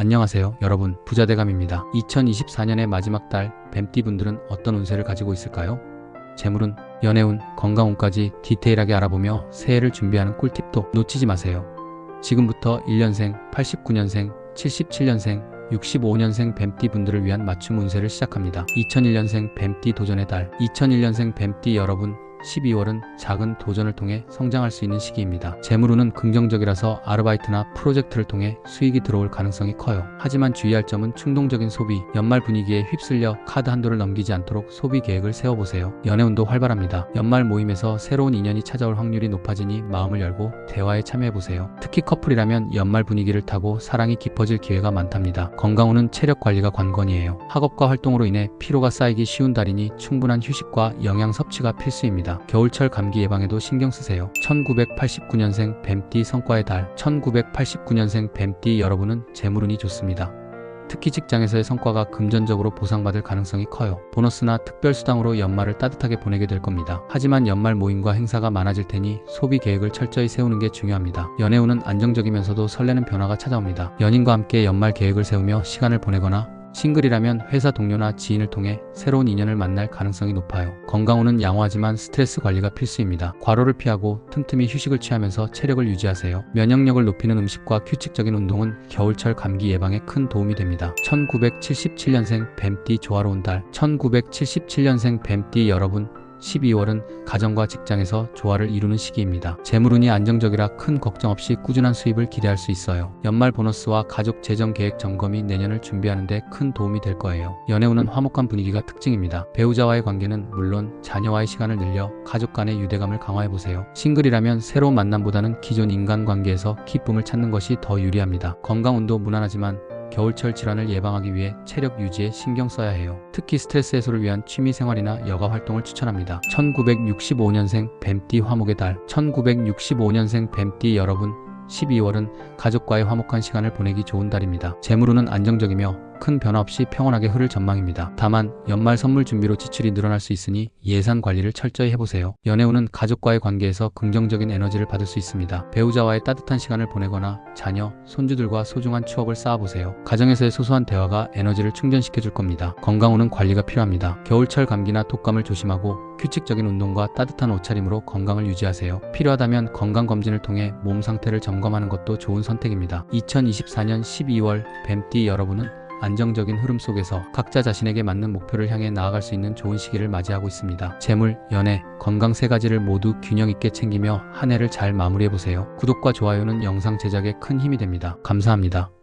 안녕하세요, 여러분. 부자대감입니다. 2024년의 마지막 달 뱀띠분들은 어떤 운세를 가지고 있을까요? 재물운, 연애운, 건강운까지 디테일하게 알아보며 새해를 준비하는 꿀팁도 놓치지 마세요. 지금부터 1년생, 89년생, 77년생, 65년생 뱀띠 분들을 위한 맞춤 운세를 시작합니다. 2001년생 뱀띠 도전의 달, 2001년생 뱀띠 여러분, 12월은 작은 도전을 통해 성장할 수 있는 시기입니다. 재물운은 긍정적이라서 아르바이트나 프로젝트를 통해 수익이 들어올 가능성이 커요. 하지만 주의할 점은 충동적인 소비, 연말 분위기에 휩쓸려 카드 한도를 넘기지 않도록 소비 계획을 세워보세요. 연애운도 활발합니다. 연말 모임에서 새로운 인연이 찾아올 확률이 높아지니 마음을 열고 대화에 참여해보세요. 특히 커플이라면 연말 분위기를 타고 사랑이 깊어질 기회가 많답니다. 건강운은 체력 관리가 관건이에요. 학업과 활동으로 인해 피로가 쌓이기 쉬운 달이니 충분한 휴식과 영양 섭취가 필수입 니다. 겨울철 감기 예방에도 신경 쓰세요. 1989년생 뱀띠 성과의 달, 1989년생 뱀띠 여러분은 재물운이 좋습니다. 특히 직장에서의 성과가 금전적으로 보상받을 가능성이 커요. 보너스나 특별수당으로 연말을 따뜻하게 보내게 될 겁니다. 하지만 연말 모임과 행사가 많아질 테니 소비 계획을 철저히 세우는 게 중요합니다. 연애운은 안정적이면서도 설레는 변화가 찾아옵니다. 연인과 함께 연말 계획을 세우며 시간을 보내거나 싱글이라면 회사 동료나 지인을 통해 새로운 인연을 만날 가능성이 높아요. 건강운은 양호하지만 스트레스 관리가 필수입니다. 과로를 피하고 틈틈이 휴식을 취하면서 체력을 유지하세요. 면역력을 높이는 음식과 규칙적인 운동은 겨울철 감기 예방에 큰 도움이 됩니다. 1977년생 뱀띠 조화로운 달, 1977년생 뱀띠 여러분 12월은 가정과 직장에서 조화를 이루는 시기입니다. 재물운이 안정적이라 큰 걱정 없이 꾸준한 수입을 기대할 수 있어요. 연말 보너스와 가족 재정 계획 점검이 내년을 준비하는데 큰 도움이 될 거예요. 연애운은 화목한 분위기가 특징입니다. 배우자와의 관계는 물론 자녀와의 시간을 늘려 가족 간의 유대감을 강화해 보세요. 싱글이라면 새로운 만남보다는 기존 인간 관계에서 기쁨을 찾는 것이 더 유리합니다. 건강운도 무난하지만 겨울철 질환을 예방하기 위해 체력 유지에 신경 써야 해요. 특히 스트레스 해소를 위한 취미 생활이나 여가 활동을 추천합니다. 1965년생 뱀띠 화목의 달, 1965년생 뱀띠 여러분, 12월은 가족과의 화목한 시간을 보내기 좋은 달입니다. 재물운은 안정적이며 큰 변화 없이 평온하게 흐를 전망입니다. 다만 연말 선물 준비로 지출이 늘어날 수 있으니 예산 관리를 철저히 해보세요. 연애운은 가족과의 관계에서 긍정적인 에너지를 받을 수 있습니다. 배우자와의 따뜻한 시간을 보내거나 자녀, 손주들과 소중한 추억을 쌓아보세요. 가정에서의 소소한 대화가 에너지를 충전시켜 줄 겁니다. 건강운은 관리가 필요합니다. 겨울철 감기나 독감을 조심하고 규칙적인 운동과 따뜻한 옷차림으로 건강을 유지하세요. 필요하다면 건강검진을 통해 몸 상태를 점검하는 것도 좋은 선택입니다. 2024년 12월 뱀띠 여러분은 안정적인 흐름 속에서 각자 자신에게 맞는 목표를 향해 나아갈 수 있는 좋은 시기를 맞이하고 있습니다. 재물, 연애, 건강 세 가지를 모두 균형 있게 챙기며 한 해를 잘 마무리해 보세요. 구독과 좋아요는 영상 제작에 큰 힘이 됩니다. 감사합니다.